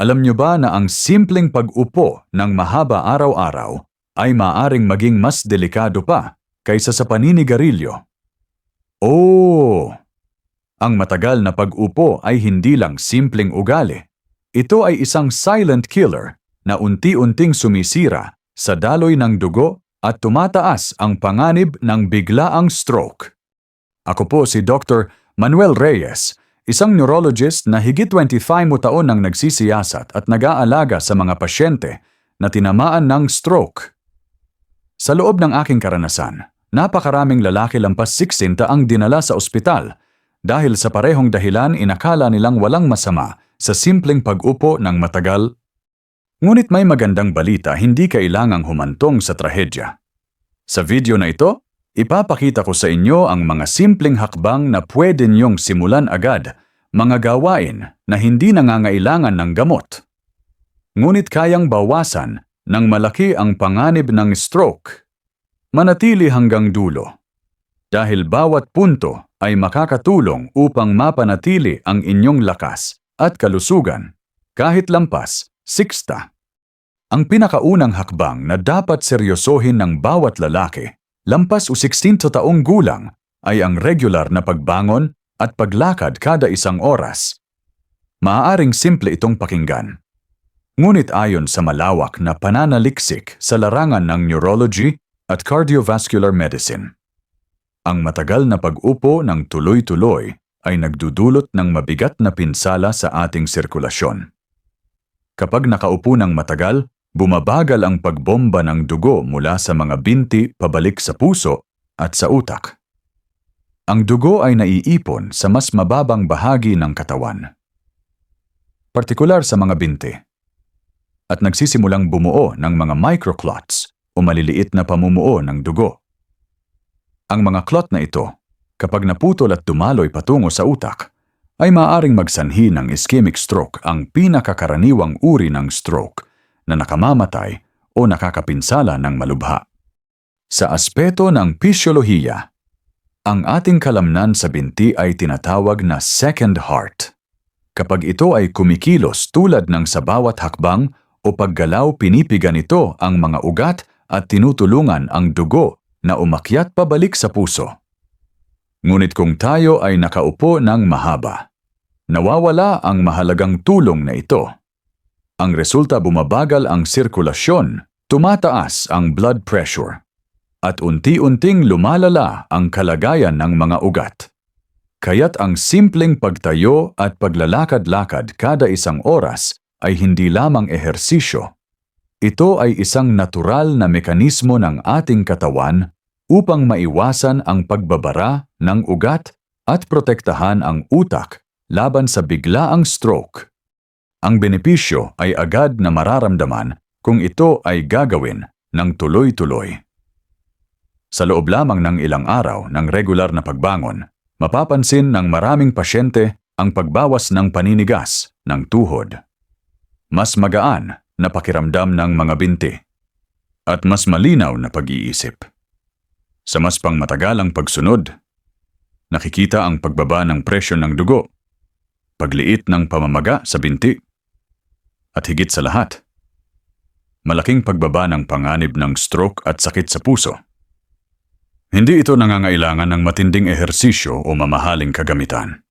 Alam nyo ba na ang simpleng pag-upo ng mahaba araw-araw ay maaring maging mas delikado pa kaysa sa paninigarilyo? Oh! Ang matagal na pag-upo ay hindi lang simpleng ugali. Ito ay isang silent killer na unti-unting sumisira sa daloy ng dugo at tumataas ang panganib ng biglaang stroke. Ako po si Dr. Manuel Reyes, isang neurologist na higit 25 mo taon nang nagsisiyasat at nag-aalaga sa mga pasyente na tinamaan ng stroke. Sa loob ng aking karanasan, napakaraming lalaki lampas 60 ang dinala sa ospital dahil sa parehong dahilan inakala nilang walang masama sa simpleng pag-upo ng matagal. Ngunit may magandang balita hindi kailangang humantong sa trahedya. Sa video na ito, ipapakita ko sa inyo ang mga simpleng hakbang na pwede niyong simulan agad, mga gawain na hindi nangangailangan ng gamot. Ngunit kayang bawasan ng malaki ang panganib ng stroke. Manatili hanggang dulo. Dahil bawat punto ay makakatulong upang mapanatili ang inyong lakas at kalusugan kahit lampas, siksta. Ang pinakaunang hakbang na dapat seryosohin ng bawat lalaki, lampas o 16 taong gulang, ay ang regular na pagbangon at paglakad kada isang oras. Maaaring simple itong pakinggan. Ngunit ayon sa malawak na pananaliksik sa larangan ng neurology at cardiovascular medicine, ang matagal na pag-upo ng tuloy-tuloy ay nagdudulot ng mabigat na pinsala sa ating sirkulasyon. Kapag nakaupo ng matagal, bumabagal ang pagbomba ng dugo mula sa mga binti pabalik sa puso at sa utak. Ang dugo ay naiipon sa mas mababang bahagi ng katawan, partikular sa mga binti, at nagsisimulang bumuo ng mga microclots o maliliit na pamumuo ng dugo. Ang mga clot na ito, kapag naputol at dumaloy patungo sa utak, ay maaaring magsanhi ng ischemic stroke ang pinakakaraniwang uri ng stroke na nakamamatay o nakakapinsala ng malubha. Sa aspeto ng pisyolohiya, ang ating kalamnan sa binti ay tinatawag na second heart. Kapag ito ay kumikilos tulad ng sa bawat hakbang o paggalaw pinipigan ito ang mga ugat at tinutulungan ang dugo na umakyat pabalik sa puso. Ngunit kung tayo ay nakaupo ng mahaba, nawawala ang mahalagang tulong na ito. Ang resulta bumabagal ang sirkulasyon, tumataas ang blood pressure, at unti-unting lumalala ang kalagayan ng mga ugat. Kaya't ang simpleng pagtayo at paglalakad-lakad kada isang oras ay hindi lamang ehersisyo, ito ay isang natural na mekanismo ng ating katawan upang maiwasan ang pagbabara ng ugat at protektahan ang utak laban sa biglaang stroke. Ang benepisyo ay agad na mararamdaman kung ito ay gagawin ng tuloy-tuloy. Sa loob lamang ng ilang araw ng regular na pagbangon, mapapansin ng maraming pasyente ang pagbawas ng paninigas ng tuhod. Mas magaan na pakiramdam ng mga binti at mas malinaw na pag-iisip. Sa mas pangmatagalang pagsunod, nakikita ang pagbaba ng presyo ng dugo, pagliit ng pamamaga sa binti, at higit sa lahat, malaking pagbaba ng panganib ng stroke at sakit sa puso. Hindi ito nangangailangan ng matinding ehersisyo o mamahaling kagamitan.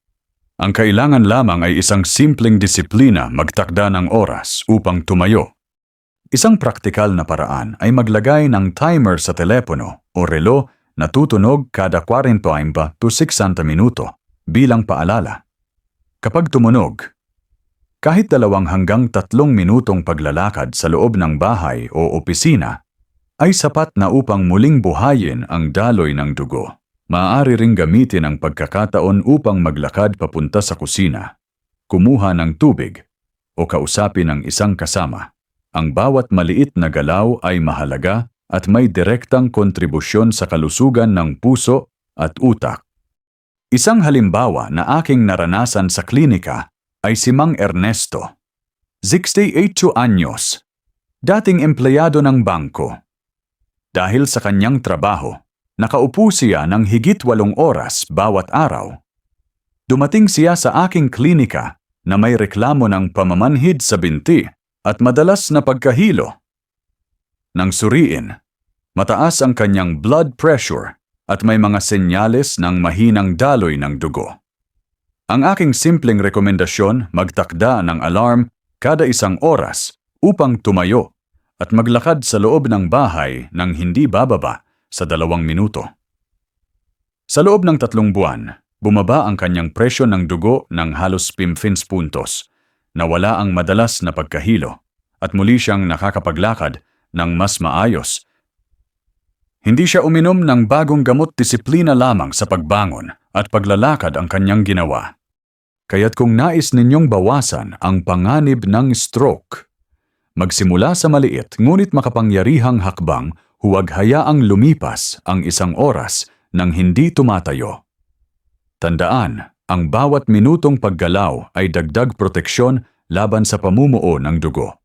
Ang kailangan lamang ay isang simpleng disiplina magtakda ng oras upang tumayo. Isang praktikal na paraan ay maglagay ng timer sa telepono o relo na tutunog kada 45 to 60 minuto bilang paalala. Kapag tumunog, kahit dalawang hanggang tatlong minutong paglalakad sa loob ng bahay o opisina ay sapat na upang muling buhayin ang daloy ng dugo. Maaari ring gamitin ang pagkakataon upang maglakad papunta sa kusina, kumuha ng tubig, o kausapin ang isang kasama. Ang bawat maliit na galaw ay mahalaga at may direktang kontribusyon sa kalusugan ng puso at utak. Isang halimbawa na aking naranasan sa klinika ay si Mang Ernesto. 68 anyos, dating empleyado ng bangko. Dahil sa kanyang trabaho, Nakaupo siya ng higit walong oras bawat araw. Dumating siya sa aking klinika na may reklamo ng pamamanhid sa binti at madalas na pagkahilo. Nang suriin, mataas ang kanyang blood pressure at may mga senyales ng mahinang daloy ng dugo. Ang aking simpleng rekomendasyon magtakda ng alarm kada isang oras upang tumayo at maglakad sa loob ng bahay ng hindi bababa sa dalawang minuto. Sa loob ng tatlong buwan, bumaba ang kanyang presyo ng dugo ng halos 15 puntos, nawala ang madalas na pagkahilo, at muli siyang nakakapaglakad ng mas maayos. Hindi siya uminom ng bagong gamot disiplina lamang sa pagbangon at paglalakad ang kanyang ginawa. Kaya't kung nais ninyong bawasan ang panganib ng stroke, magsimula sa maliit ngunit makapangyarihang hakbang huwag hayaang lumipas ang isang oras nang hindi tumatayo. Tandaan, ang bawat minutong paggalaw ay dagdag proteksyon laban sa pamumuo ng dugo.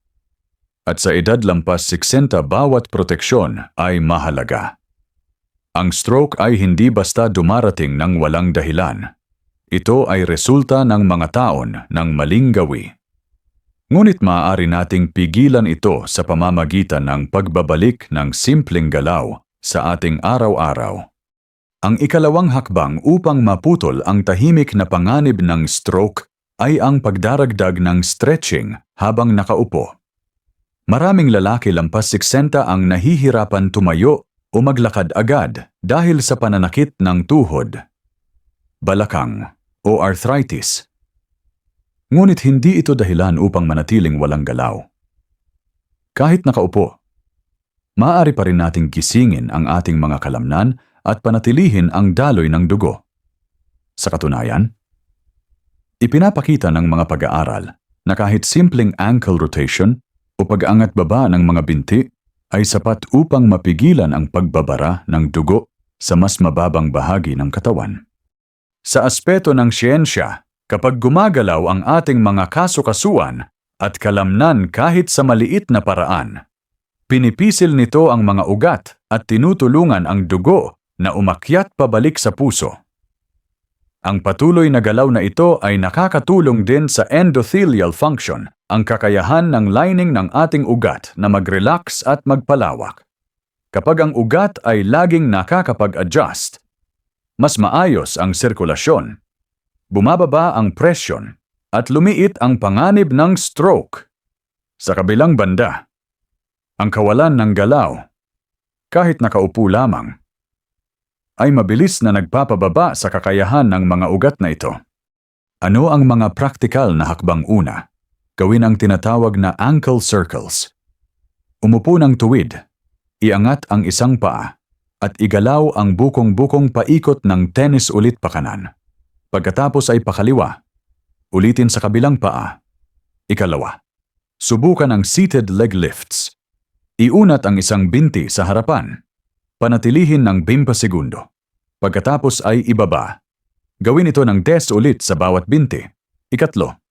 At sa edad lampas 60 bawat proteksyon ay mahalaga. Ang stroke ay hindi basta dumarating ng walang dahilan. Ito ay resulta ng mga taon ng maling gawi. Ngunit maaari nating pigilan ito sa pamamagitan ng pagbabalik ng simpleng galaw sa ating araw-araw. Ang ikalawang hakbang upang maputol ang tahimik na panganib ng stroke ay ang pagdaragdag ng stretching habang nakaupo. Maraming lalaki lampas 60 ang nahihirapan tumayo o maglakad agad dahil sa pananakit ng tuhod, balakang o arthritis. Ngunit hindi ito dahilan upang manatiling walang galaw. Kahit nakaupo, maaari pa rin nating gisingin ang ating mga kalamnan at panatilihin ang daloy ng dugo. Sa katunayan, ipinapakita ng mga pag-aaral na kahit simpleng ankle rotation o pag-angat baba ng mga binti ay sapat upang mapigilan ang pagbabara ng dugo sa mas mababang bahagi ng katawan. Sa aspeto ng siyensya, kapag gumagalaw ang ating mga kasukasuan at kalamnan kahit sa maliit na paraan, pinipisil nito ang mga ugat at tinutulungan ang dugo na umakyat pabalik sa puso. Ang patuloy na galaw na ito ay nakakatulong din sa endothelial function, ang kakayahan ng lining ng ating ugat na mag-relax at magpalawak. Kapag ang ugat ay laging nakakapag-adjust, mas maayos ang sirkulasyon, bumababa ang presyon, at lumiit ang panganib ng stroke. Sa kabilang banda, ang kawalan ng galaw, kahit nakaupo lamang, ay mabilis na nagpapababa sa kakayahan ng mga ugat na ito. Ano ang mga praktikal na hakbang una? Gawin ang tinatawag na ankle circles. Umupo ng tuwid, iangat ang isang paa, at igalaw ang bukong-bukong paikot ng tennis ulit pakanan. Pagkatapos ay pakaliwa, ulitin sa kabilang paa. Ikalawa, subukan ang seated leg lifts. Iunat ang isang binti sa harapan Panatilihin ng 20 segundo. Pagkatapos ay ibaba. Gawin ito ng 10 ulit sa bawat binti. Ikatlo,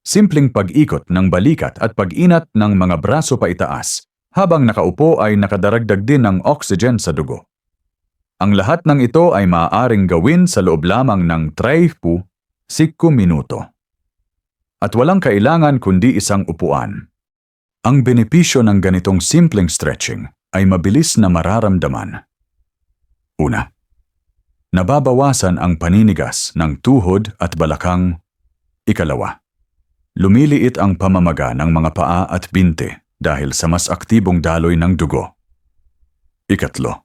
simpleng pag-ikot ng balikat at pag-inat ng mga braso pa itaas habang nakaupo ay nakadaragdag din ng oxygen sa dugo. Ang lahat ng ito ay maaaring gawin sa loob lamang ng 30 minuto. At walang kailangan kundi isang upuan. Ang benepisyo ng ganitong simpleng stretching ay mabilis na mararamdaman. Una, nababawasan ang paninigas ng tuhod at balakang. Ikalawa, lumiliit ang pamamaga ng mga paa at binte dahil sa mas aktibong daloy ng dugo. Ikatlo,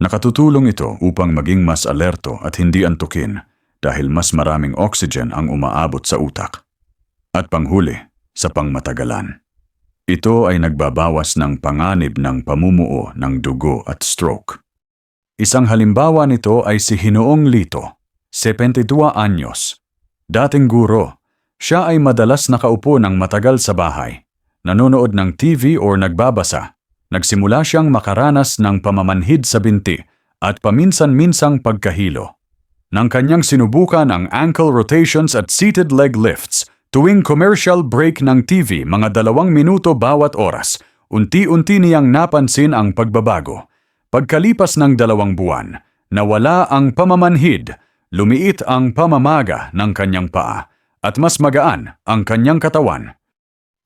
nakatutulong ito upang maging mas alerto at hindi antukin dahil mas maraming oxygen ang umaabot sa utak. At panghuli, sa pangmatagalan. Ito ay nagbabawas ng panganib ng pamumuo ng dugo at stroke. Isang halimbawa nito ay si Hinoong Lito, 72 anyos. Dating guro, siya ay madalas nakaupo ng matagal sa bahay, nanonood ng TV o nagbabasa. Nagsimula siyang makaranas ng pamamanhid sa binti at paminsan-minsang pagkahilo. Nang kanyang sinubukan ang ankle rotations at seated leg lifts, Tuwing commercial break ng TV mga dalawang minuto bawat oras, unti-unti niyang napansin ang pagbabago. Pagkalipas ng dalawang buwan, nawala ang pamamanhid, lumiit ang pamamaga ng kanyang paa, at mas magaan ang kanyang katawan.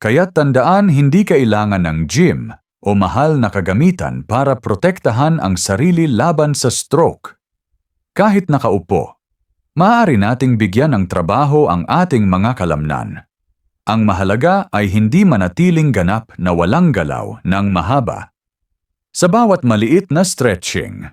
Kaya tandaan hindi kailangan ng gym o mahal na kagamitan para protektahan ang sarili laban sa stroke. Kahit nakaupo, maaari nating bigyan ng trabaho ang ating mga kalamnan. Ang mahalaga ay hindi manatiling ganap na walang galaw ng mahaba. Sa bawat maliit na stretching,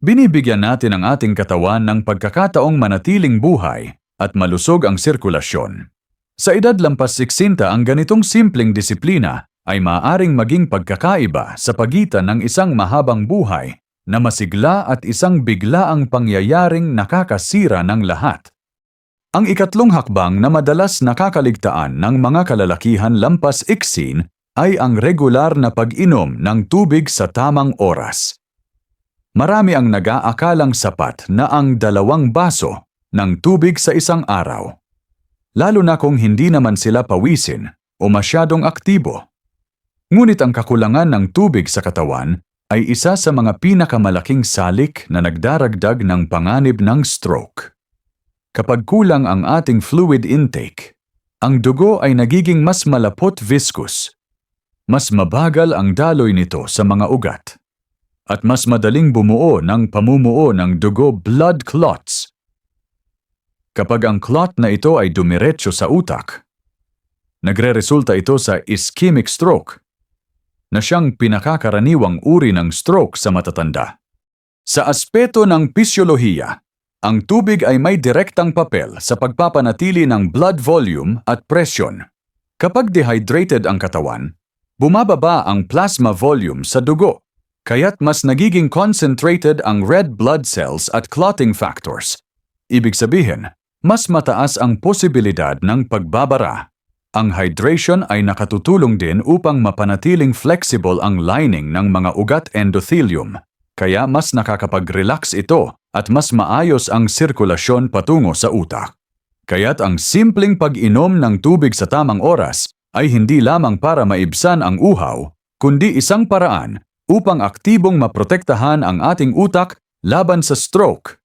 binibigyan natin ang ating katawan ng pagkakataong manatiling buhay at malusog ang sirkulasyon. Sa edad lampas 60 ang ganitong simpleng disiplina ay maaaring maging pagkakaiba sa pagitan ng isang mahabang buhay na masigla at isang biglaang pangyayaring nakakasira ng lahat. Ang ikatlong hakbang na madalas nakakaligtaan ng mga kalalakihan lampas iksin ay ang regular na pag-inom ng tubig sa tamang oras. Marami ang nag-aakalang sapat na ang dalawang baso ng tubig sa isang araw. Lalo na kung hindi naman sila pawisin o masyadong aktibo. Ngunit ang kakulangan ng tubig sa katawan ay isa sa mga pinakamalaking salik na nagdaragdag ng panganib ng stroke. Kapag kulang ang ating fluid intake, ang dugo ay nagiging mas malapot viscous. Mas mabagal ang daloy nito sa mga ugat. At mas madaling bumuo ng pamumuo ng dugo blood clots. Kapag ang clot na ito ay dumiretso sa utak, nagre-resulta ito sa ischemic stroke na siyang pinakakaraniwang uri ng stroke sa matatanda. Sa aspeto ng pisyolohiya, ang tubig ay may direktang papel sa pagpapanatili ng blood volume at presyon. Kapag dehydrated ang katawan, bumababa ang plasma volume sa dugo, kaya't mas nagiging concentrated ang red blood cells at clotting factors. Ibig sabihin, mas mataas ang posibilidad ng pagbabara. Ang hydration ay nakatutulong din upang mapanatiling flexible ang lining ng mga ugat endothelium, kaya mas nakakapag-relax ito at mas maayos ang sirkulasyon patungo sa utak. Kaya't ang simpleng pag-inom ng tubig sa tamang oras ay hindi lamang para maibsan ang uhaw, kundi isang paraan upang aktibong maprotektahan ang ating utak laban sa stroke.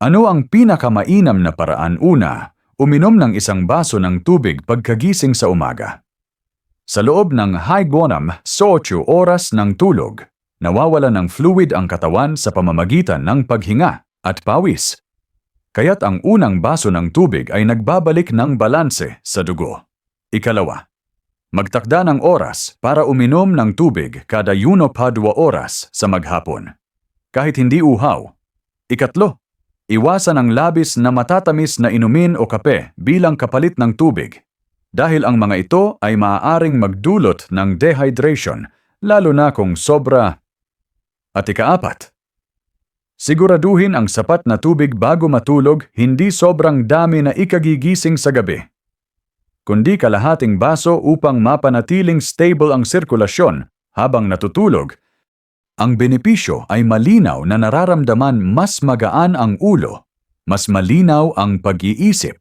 Ano ang pinakamainam na paraan una? Uminom ng isang baso ng tubig pagkagising sa umaga. Sa loob ng high-guanam 8 oras ng tulog, nawawala ng fluid ang katawan sa pamamagitan ng paghinga at pawis. Kaya't ang unang baso ng tubig ay nagbabalik ng balanse sa dugo. Ikalawa, magtakda ng oras para uminom ng tubig kada yuno pa dua oras sa maghapon. Kahit hindi uhaw. Ikatlo, iwasan ang labis na matatamis na inumin o kape bilang kapalit ng tubig dahil ang mga ito ay maaaring magdulot ng dehydration lalo na kung sobra at ikaapat, siguraduhin ang sapat na tubig bago matulog hindi sobrang dami na ikagigising sa gabi. Kundi kalahating baso upang mapanatiling stable ang sirkulasyon habang natutulog, ang benepisyo ay malinaw na nararamdaman mas magaan ang ulo, mas malinaw ang pag-iisip,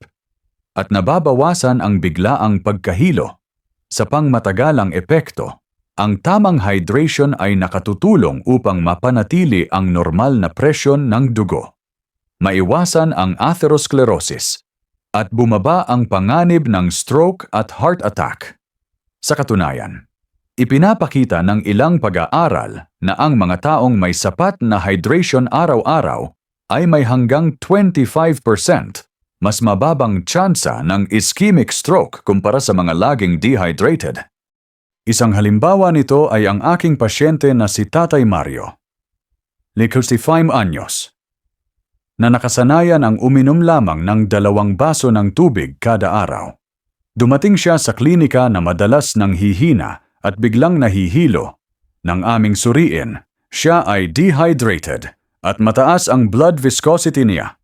at nababawasan ang biglaang pagkahilo sa pangmatagalang epekto ang tamang hydration ay nakatutulong upang mapanatili ang normal na presyon ng dugo. Maiwasan ang atherosclerosis at bumaba ang panganib ng stroke at heart attack. Sa katunayan, ipinapakita ng ilang pag-aaral na ang mga taong may sapat na hydration araw-araw ay may hanggang 25% mas mababang tsansa ng ischemic stroke kumpara sa mga laging dehydrated. Isang halimbawa nito ay ang aking pasyente na si Tatay Mario. 65 anyos. Na nakasanayan ang uminom lamang ng dalawang baso ng tubig kada araw. Dumating siya sa klinika na madalas nang hihina at biglang nahihilo. Nang aming suriin, siya ay dehydrated at mataas ang blood viscosity niya.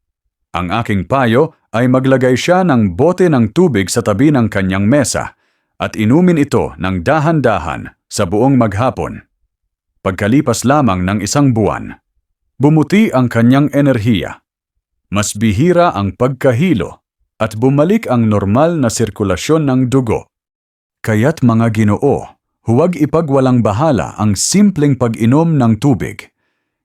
Ang aking payo ay maglagay siya ng bote ng tubig sa tabi ng kanyang mesa at inumin ito ng dahan-dahan sa buong maghapon. Pagkalipas lamang ng isang buwan, bumuti ang kanyang enerhiya. Mas bihira ang pagkahilo at bumalik ang normal na sirkulasyon ng dugo. Kaya't mga ginoo, huwag ipagwalang bahala ang simpleng pag-inom ng tubig.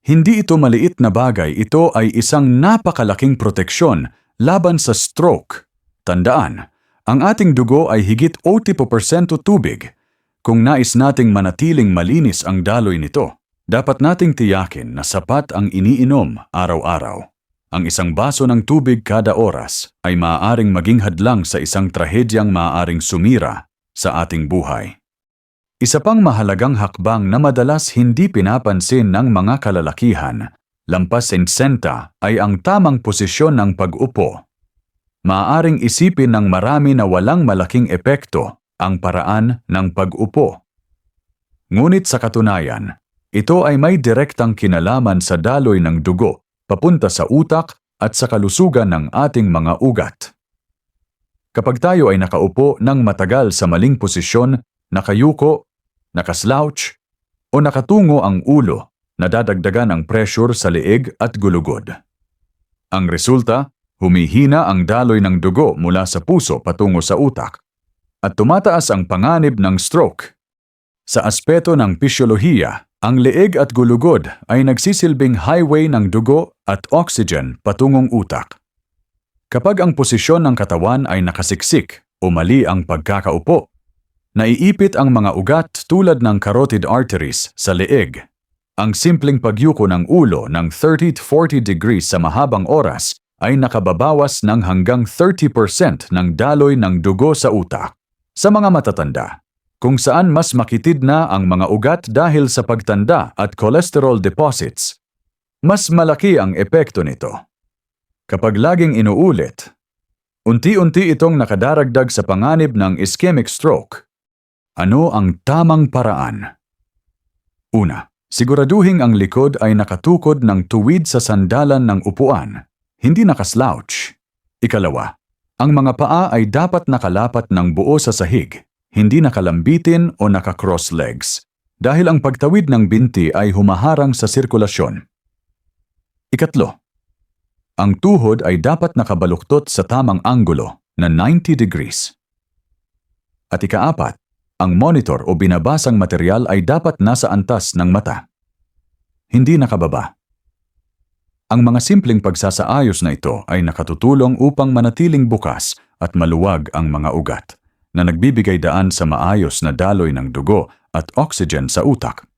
Hindi ito maliit na bagay, ito ay isang napakalaking proteksyon laban sa stroke Tandaan, ang ating dugo ay higit 80% tubig. Kung nais nating manatiling malinis ang daloy nito, dapat nating tiyakin na sapat ang iniinom araw-araw. Ang isang baso ng tubig kada oras ay maaaring maging hadlang sa isang trahedyang maaaring sumira sa ating buhay. Isa pang mahalagang hakbang na madalas hindi pinapansin ng mga kalalakihan, lampas senta, ay ang tamang posisyon ng pag-upo. Maaaring isipin ng marami na walang malaking epekto ang paraan ng pag-upo. Ngunit sa katunayan, ito ay may direktang kinalaman sa daloy ng dugo papunta sa utak at sa kalusugan ng ating mga ugat. Kapag tayo ay nakaupo ng matagal sa maling posisyon, nakayuko, nakaslouch, o nakatungo ang ulo, nadadagdagan ang pressure sa leeg at gulugod. Ang resulta, humihina ang daloy ng dugo mula sa puso patungo sa utak at tumataas ang panganib ng stroke. Sa aspeto ng pisyolohiya, ang leeg at gulugod ay nagsisilbing highway ng dugo at oxygen patungong utak. Kapag ang posisyon ng katawan ay nakasiksik o mali ang pagkakaupo, naiipit ang mga ugat tulad ng carotid arteries sa leeg. Ang simpleng pagyuko ng ulo ng 30-40 degrees sa mahabang oras ay nakababawas ng hanggang 30% ng daloy ng dugo sa utak. Sa mga matatanda, kung saan mas makitid na ang mga ugat dahil sa pagtanda at cholesterol deposits, mas malaki ang epekto nito. Kapag laging inuulit, unti-unti itong nakadaragdag sa panganib ng ischemic stroke. Ano ang tamang paraan? Una, siguraduhin ang likod ay nakatukod ng tuwid sa sandalan ng upuan, hindi nakaslouch. Ikalawa, ang mga paa ay dapat nakalapat ng buo sa sahig, hindi nakalambitin o nakakross legs, dahil ang pagtawid ng binti ay humaharang sa sirkulasyon. Ikatlo, ang tuhod ay dapat nakabaluktot sa tamang anggulo na 90 degrees. At ikaapat, ang monitor o binabasang material ay dapat nasa antas ng mata. Hindi nakababa. Ang mga simpleng pagsasaayos na ito ay nakatutulong upang manatiling bukas at maluwag ang mga ugat na nagbibigay daan sa maayos na daloy ng dugo at oxygen sa utak.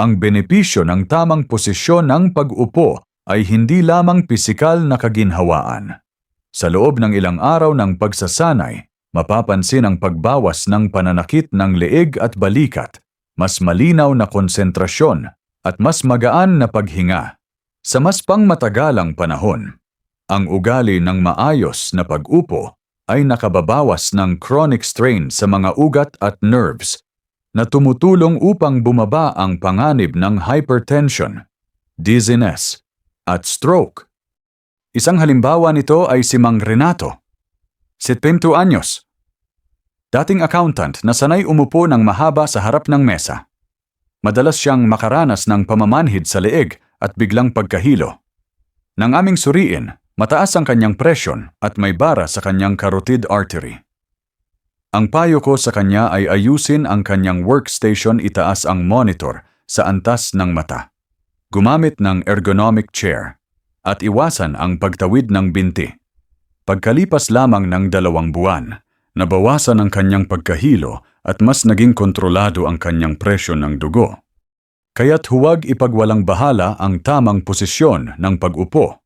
Ang benepisyo ng tamang posisyon ng pag-upo ay hindi lamang pisikal na kaginhawaan. Sa loob ng ilang araw ng pagsasanay, mapapansin ang pagbawas ng pananakit ng leeg at balikat, mas malinaw na konsentrasyon at mas magaan na paghinga. Sa mas pangmatagalang panahon, ang ugali ng maayos na pag-upo ay nakababawas ng chronic strain sa mga ugat at nerves na tumutulong upang bumaba ang panganib ng hypertension, dizziness, at stroke. Isang halimbawa nito ay si Mang Renato, 70 anyos. Dating accountant na sanay umupo ng mahaba sa harap ng mesa. Madalas siyang makaranas ng pamamanhid sa leeg at biglang pagkahilo. Nang aming suriin, mataas ang kanyang presyon at may bara sa kanyang carotid artery. Ang payo ko sa kanya ay ayusin ang kanyang workstation itaas ang monitor sa antas ng mata. Gumamit ng ergonomic chair at iwasan ang pagtawid ng binti. Pagkalipas lamang ng dalawang buwan, nabawasan ang kanyang pagkahilo at mas naging kontrolado ang kanyang presyon ng dugo. Kaya't huwag ipagwalang bahala ang tamang posisyon ng pag-upo.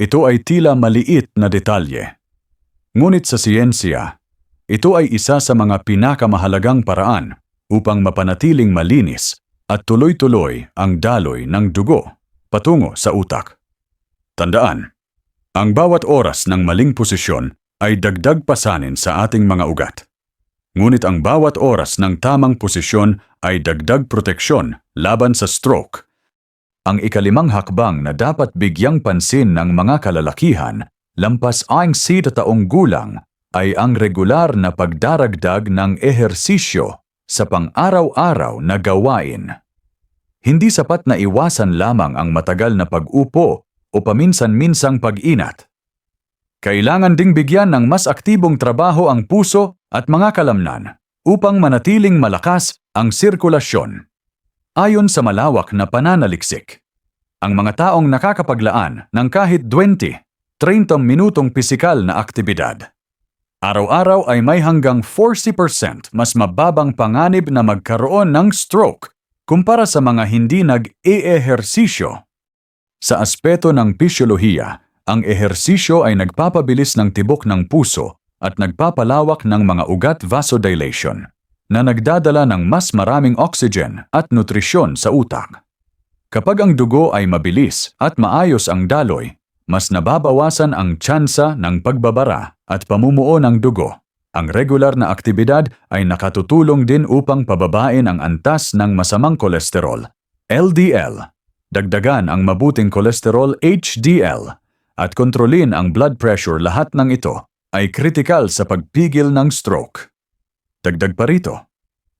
Ito ay tila maliit na detalye. Ngunit sa siyensya, ito ay isa sa mga pinakamahalagang paraan upang mapanatiling malinis at tuloy-tuloy ang daloy ng dugo patungo sa utak. Tandaan, ang bawat oras ng maling posisyon ay dagdag pasanin sa ating mga ugat. Ngunit ang bawat oras ng tamang posisyon ay dagdag proteksyon laban sa stroke. Ang ikalimang hakbang na dapat bigyang pansin ng mga kalalakihan lampas ang sida taong gulang ay ang regular na pagdaragdag ng ehersisyo sa pang-araw-araw na gawain. Hindi sapat na iwasan lamang ang matagal na pag-upo o paminsan-minsang pag-inat. Kailangan ding bigyan ng mas aktibong trabaho ang puso at mga kalamnan upang manatiling malakas ang sirkulasyon. Ayon sa malawak na pananaliksik, ang mga taong nakakapaglaan ng kahit 20, 30 minutong pisikal na aktibidad Araw-araw ay may hanggang 40% mas mababang panganib na magkaroon ng stroke kumpara sa mga hindi nag-eehersisyo. Sa aspeto ng pisyolohiya, ang ehersisyo ay nagpapabilis ng tibok ng puso at nagpapalawak ng mga ugat vasodilation na nagdadala ng mas maraming oxygen at nutrisyon sa utak. Kapag ang dugo ay mabilis at maayos ang daloy, mas nababawasan ang tsansa ng pagbabara at pamumuo ng dugo. Ang regular na aktibidad ay nakatutulong din upang pababain ang antas ng masamang kolesterol, LDL, dagdagan ang mabuting kolesterol HDL, at kontrolin ang blood pressure lahat ng ito ay kritikal sa pagpigil ng stroke. Dagdag pa rito,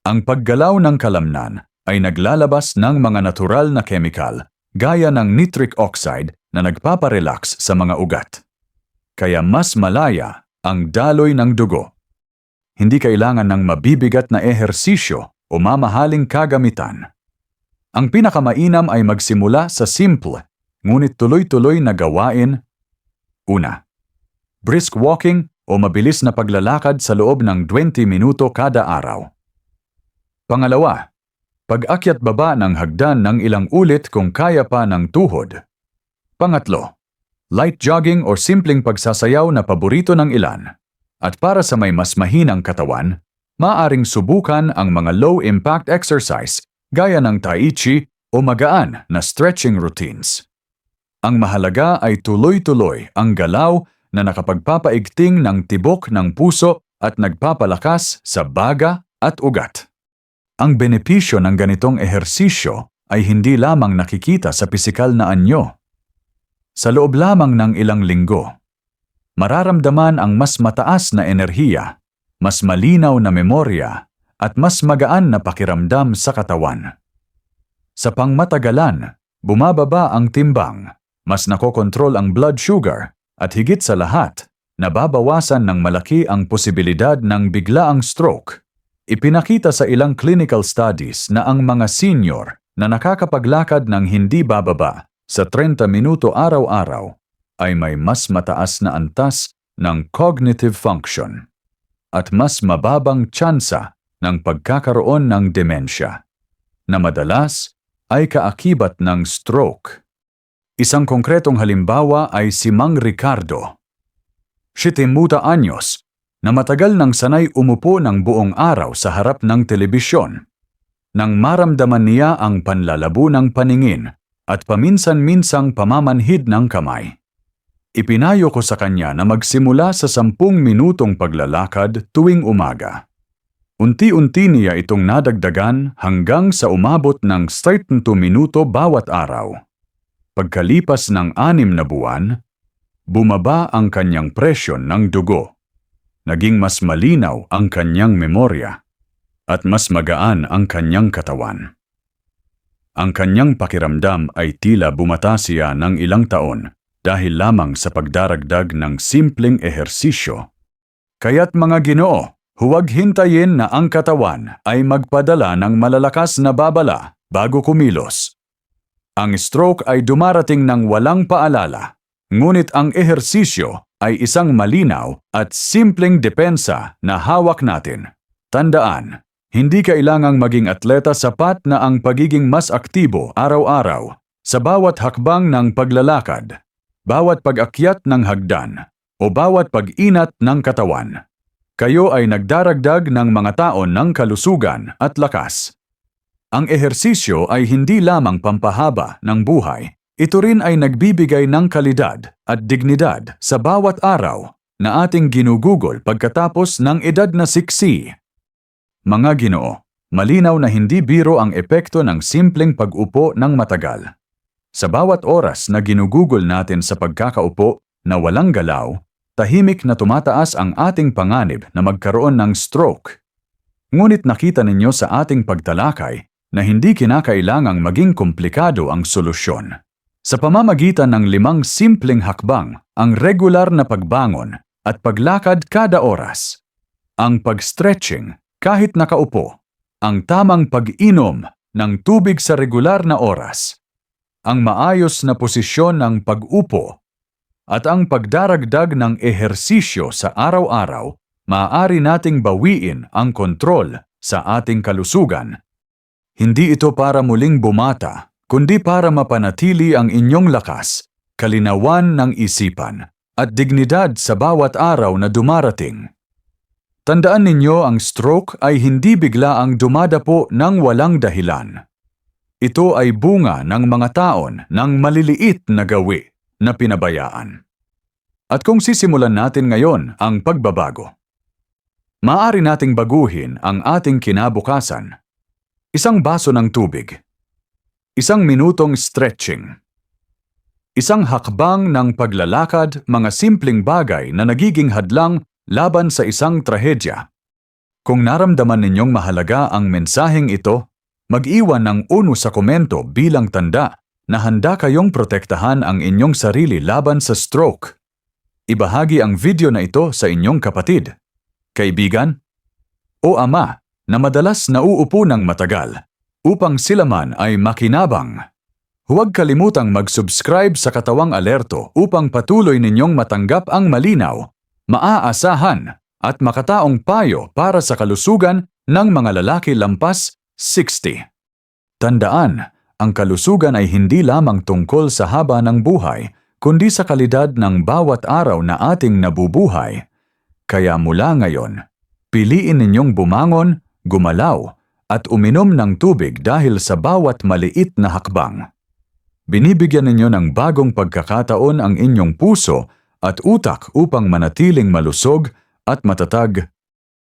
ang paggalaw ng kalamnan ay naglalabas ng mga natural na chemical gaya ng nitric oxide na nagpaparelax sa mga ugat. Kaya mas malaya ang daloy ng dugo. Hindi kailangan ng mabibigat na ehersisyo o mamahaling kagamitan. Ang pinakamainam ay magsimula sa simple, ngunit tuloy-tuloy na gawain. Una, brisk walking o mabilis na paglalakad sa loob ng 20 minuto kada araw. Pangalawa, pag-akyat baba ng hagdan ng ilang ulit kung kaya pa ng tuhod. Pangatlo, light jogging o simpleng pagsasayaw na paborito ng ilan. At para sa may mas mahinang katawan, maaring subukan ang mga low-impact exercise gaya ng tai chi o magaan na stretching routines. Ang mahalaga ay tuloy-tuloy ang galaw na nakapagpapaigting ng tibok ng puso at nagpapalakas sa baga at ugat. Ang benepisyo ng ganitong ehersisyo ay hindi lamang nakikita sa pisikal na anyo. Sa loob lamang ng ilang linggo, mararamdaman ang mas mataas na enerhiya, mas malinaw na memorya, at mas magaan na pakiramdam sa katawan. Sa pangmatagalan, bumababa ang timbang, mas nakokontrol ang blood sugar, at higit sa lahat, nababawasan ng malaki ang posibilidad ng biglaang stroke. Ipinakita sa ilang clinical studies na ang mga senior na nakakapaglakad ng hindi bababa sa 30 minuto araw-araw ay may mas mataas na antas ng cognitive function at mas mababang tsansa ng pagkakaroon ng demensya na madalas ay kaakibat ng stroke. Isang konkretong halimbawa ay si Mang Ricardo. 70 anyos na matagal nang sanay umupo ng buong araw sa harap ng telebisyon. Nang maramdaman niya ang panlalabo ng paningin at paminsan-minsang pamamanhid ng kamay. Ipinayo ko sa kanya na magsimula sa sampung minutong paglalakad tuwing umaga. Unti-unti niya itong nadagdagan hanggang sa umabot ng 30 minuto bawat araw. Pagkalipas ng anim na buwan, bumaba ang kanyang presyon ng dugo. Naging mas malinaw ang kanyang memorya at mas magaan ang kanyang katawan. Ang kanyang pakiramdam ay tila bumata siya ng ilang taon dahil lamang sa pagdaragdag ng simpleng ehersisyo. Kaya't mga ginoo, huwag hintayin na ang katawan ay magpadala ng malalakas na babala bago kumilos. Ang stroke ay dumarating ng walang paalala, ngunit ang ehersisyo ay isang malinaw at simpleng depensa na hawak natin. Tandaan, hindi kailangang maging atleta sapat na ang pagiging mas aktibo araw-araw sa bawat hakbang ng paglalakad, bawat pag-akyat ng hagdan, o bawat pag-inat ng katawan kayo ay nagdaragdag ng mga taon ng kalusugan at lakas. Ang ehersisyo ay hindi lamang pampahaba ng buhay, ito rin ay nagbibigay ng kalidad at dignidad sa bawat araw na ating ginugugol pagkatapos ng edad na siksi. Mga ginoo, malinaw na hindi biro ang epekto ng simpleng pag-upo ng matagal. Sa bawat oras na ginugugol natin sa pagkakaupo na walang galaw, tahimik na tumataas ang ating panganib na magkaroon ng stroke. Ngunit nakita ninyo sa ating pagtalakay na hindi kinakailangang maging komplikado ang solusyon. Sa pamamagitan ng limang simpleng hakbang, ang regular na pagbangon at paglakad kada oras, ang pag-stretching kahit nakaupo, ang tamang pag-inom ng tubig sa regular na oras, ang maayos na posisyon ng pag-upo at ang pagdaragdag ng ehersisyo sa araw-araw maaari nating bawiin ang kontrol sa ating kalusugan. Hindi ito para muling bumata, kundi para mapanatili ang inyong lakas, kalinawan ng isipan, at dignidad sa bawat araw na dumarating. Tandaan ninyo ang stroke ay hindi bigla ang dumadapo ng walang dahilan. Ito ay bunga ng mga taon ng maliliit na gawi na pinabayaan. At kung sisimulan natin ngayon ang pagbabago, maaari nating baguhin ang ating kinabukasan. Isang baso ng tubig. Isang minutong stretching. Isang hakbang ng paglalakad, mga simpleng bagay na nagiging hadlang laban sa isang trahedya. Kung naramdaman ninyong mahalaga ang mensaheng ito, mag-iwan ng uno sa komento bilang tanda na handa kayong protektahan ang inyong sarili laban sa stroke. Ibahagi ang video na ito sa inyong kapatid, kaibigan, o ama na madalas nauupo ng matagal upang sila man ay makinabang. Huwag kalimutang mag-subscribe sa Katawang Alerto upang patuloy ninyong matanggap ang malinaw, maaasahan at makataong payo para sa kalusugan ng mga lalaki lampas 60. Tandaan, ang kalusugan ay hindi lamang tungkol sa haba ng buhay, kundi sa kalidad ng bawat araw na ating nabubuhay. Kaya mula ngayon, piliin ninyong bumangon, gumalaw, at uminom ng tubig dahil sa bawat maliit na hakbang. Binibigyan ninyo ng bagong pagkakataon ang inyong puso at utak upang manatiling malusog at matatag